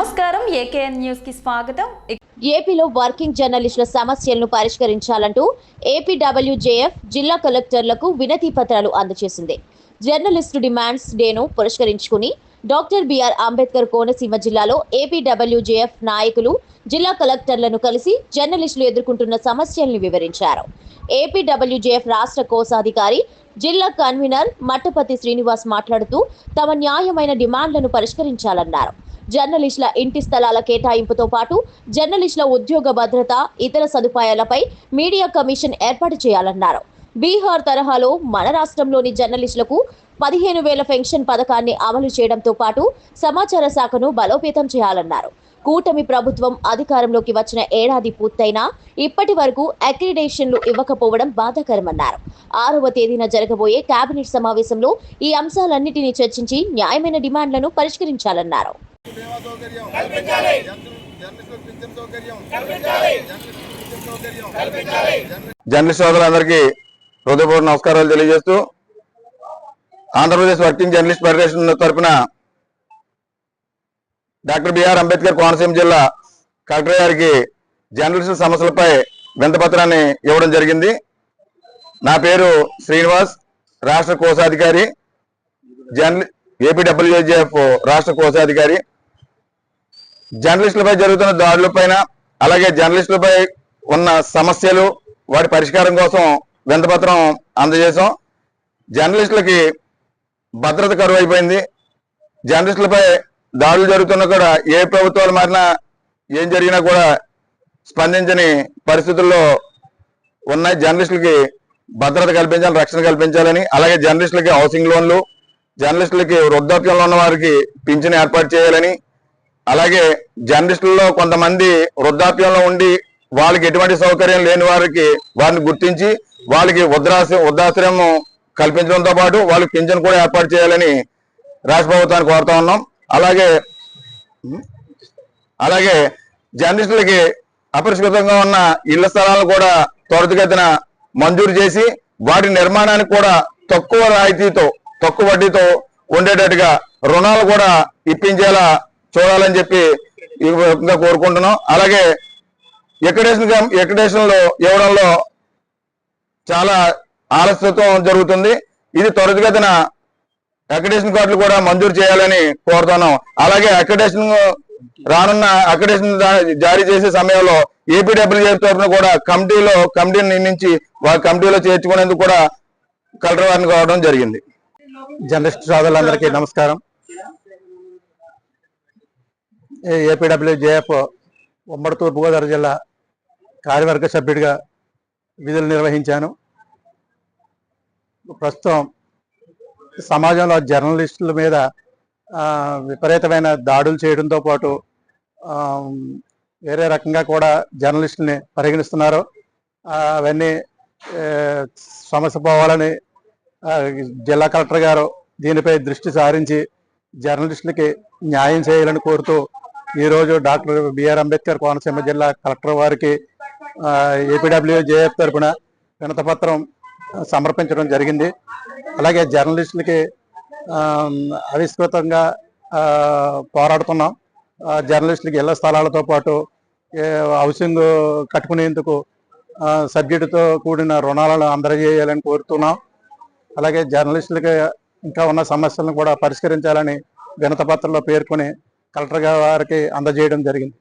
నమస్కారం. ఏకేఎన్ న్యూస్కి స్వాగతం. ఏపీలో వర్కింగ్ జర్నలిస్టుల సమస్యలను పరిష్కరించాలంటూ ఏపీడబ్ల్యూజేఎఫ్ జిల్లా కలెక్టర్లకు వినతి పత్రాలు అందజేసింది జర్నలిస్టు డిమాండ్స్ డేను పురస్కరించుకుని డాక్టర్ బిఆర్ అంబేద్కర్ కోనసీమ జిల్లాలో ఏపీడబ్ల్యూజేఎఫ్ నాయకులు జిల్లా కలెక్టర్లను కలిసి జర్నలిస్టులు ఎదుర్కొంటున్న సమస్యలను వివరించారు. ఏపీడబ్ల్యూజేఎఫ్ రాష్ట్ర కోశాధికారి జిల్లా కన్వీనర్ మట్టపతి శ్రీనివాస్ మాట్లాడుతూ తమ న్యాయమైన డిమాండ్లను పరిష్కరించాలన్నారు. జర్నలిస్టుల ఇంటి స్థలాల కేటాయింపుతో పాటు జర్నలిస్టుల ఉద్యోగ భద్రత ఇతర సదుపాయాలపై మీడియా కమిషన్ ఏర్పాటు చేయాలన్నారు. బీహార్ తరహాలో మన రాష్ట్రంలోని జర్నలిస్టులకు పదిహేను వేల పెన్షన్ పథకాన్ని అమలు చేయడంతో పాటు సమాచార శాఖను బలోపేతం చేయాలన్నారు. కూటమి ప్రభుత్వం అధికారంలోకి వచ్చిన ఏడాది పూర్తయినా ఇప్పటి వరకు అక్రిడేషన్లు ఇవ్వకపోవడం బాధాకరమన్నారు. ఆరవ తేదీన జరగబోయే కేబినెట్ సమావేశంలో ఈ అంశాలన్నిటినీ చర్చించి న్యాయమైన డిమాండ్లను పరిష్కరించాలన్నారు. బీమా సౌకర్యం కల్పించాలి. జర్నలిస్టులకు పింఛన్ సౌకర్యం కల్పించాలి. జర్నలిస్టులకు పింఛన్ సౌకర్యం కల్పించాలి. జర్నలిస్ట్ సోదరులందరికీ హృదయపూర్వక నమస్కారాలు తెలియజేస్తూ ఆంధ్రప్రదేశ్ వర్కింగ్ జర్నలిస్ట్ ఫెడరేషన్ తరఫున డాక్టర్ బిఆర్ అంబేద్కర్ కోనసీమ జిల్లా కలెక్టర్ గారికి జర్నలిస్ట్ సమస్యలపై వింతపత్రాన్ని ఇవ్వడం జరిగింది. నా పేరు శ్రీనివాస్ రాష్ట్ర కోశాధికారి జర్నలి ఏపీడబ్ల్యూజేఎఫ్ రాష్ట్ర కోశాధికారి. జర్నలిస్టులపై జరుగుతున్న దాడులపైన అలాగే జర్నలిస్టులపై ఉన్న సమస్యలు వాటి పరిష్కారం కోసం వింతపత్రం అందజేశాం. జర్నలిస్టులకి భద్రత కరువు అయిపోయింది జర్నలిస్టులపై దాడులు జరుగుతున్నా కూడా ఏ ప్రభుత్వాలు మారినా ఏం జరిగినా కూడా స్పందించని పరిస్థితుల్లో ఉన్నాయి జర్నలిస్టులకి భద్రత కల్పించాలి రక్షణ కల్పించాలని అలాగే జర్నలిస్టులకి హౌసింగ్ లోన్లు జర్నలిస్టులకి వృద్ధాప్యంలో ఉన్న వారికి పింఛన్ ఏర్పాటు చేయాలని అలాగే జర్నలిస్టుల్లో కొంతమంది వృద్ధాప్యంలో ఉండి వాళ్ళకి ఎటువంటి సౌకర్యం లేని వారికి వారిని గుర్తించి వాళ్ళకి వృద్ధాశ్ర వృద్ధాశ్రయం కల్పించడంతో పాటు వాళ్ళకి పింఛన్ కూడా ఏర్పాటు చేయాలని రాష్ట్ర ప్రభుత్వాన్ని కోరుతా ఉన్నాం. అలాగే అలాగే జర్నలిస్టులకి అపరిష్కృతంగా ఉన్న ఇళ్ళ స్థలాలను కూడా త్వరితగతిన మంజూరు చేసి వాటి నిర్మాణానికి కూడా తక్కువ రాయితీతో తక్కువ వడ్డీతో ఉండేటట్టుగా రుణాలు కూడా ఇప్పించేలా చూడాలని చెప్పి కోరుకుంటున్నాం. అలాగే ఎక్కడేషన్ ఎక్కడేషన్లో ఇవ్వడంలో చాలా ఆలస్యత్వం జరుగుతుంది. ఇది త్వరితగతిన అక్రిడేషన్ కార్డులు కూడా మంజూరు చేయాలని కోరుతున్నాం. అలాగే అక్రిడేషన్ రానున్న అక్రిడేషన్ జారీ చేసే సమయంలో ఏపీడబ్ల్యూఏ తరఫున కూడా కమిటీలో కమిటీని నియమించి వారి కమిటీలో చేర్చుకునేందుకు కూడా కలెక్టర్ వారిని కోరడం జరిగింది. జర్నలిస్ట్ సోదరులందరికీ నమస్కారం. ఏపీడబ్ల్యూ జేఎఫ్ ఉమ్మడి తూర్పుగోదావరి జిల్లా కార్యవర్గ సభ్యుడిగా విధులు నిర్వహించాను. ప్రస్తుతం సమాజంలో జర్నలిస్టుల మీద విపరీతమైన దాడులు చేయడంతో పాటు వేరే రకంగా కూడా జర్నలిస్టుల్ని పరిగణిస్తున్నారు. అవన్నీ సమస్య పోవాలని జిల్లా కలెక్టర్ గారు దీనిపై దృష్టి సారించి జర్నలిస్టులకి న్యాయం చేయాలని కోరుతూ ఈరోజు డాక్టర్ బిఆర్ అంబేద్కర్ కోనసీమ జిల్లా కలెక్టర్ వారికి ఏపీడబ్ల్యూ జేఎఫ్ తరఫున వినతపత్రం సమర్పించడం జరిగింది. అలాగే జర్నలిస్టులకి అవిష్కృతంగా పోరాడుతున్నాం. జర్నలిస్టులకి ఇళ్ళ స్థలాలతో పాటు హౌసింగ్ కట్టుకునేందుకు సబ్జెక్టుతో కూడిన రుణాలను అందజేయాలని కోరుతున్నాం. అలాగే జర్నలిస్టులకి ఇంకా ఉన్న సమస్యలను కూడా పరిష్కరించాలని వినతపత్రంలో పేర్కొని కలెక్టర్ గారికి అందజేయడం జరిగింది.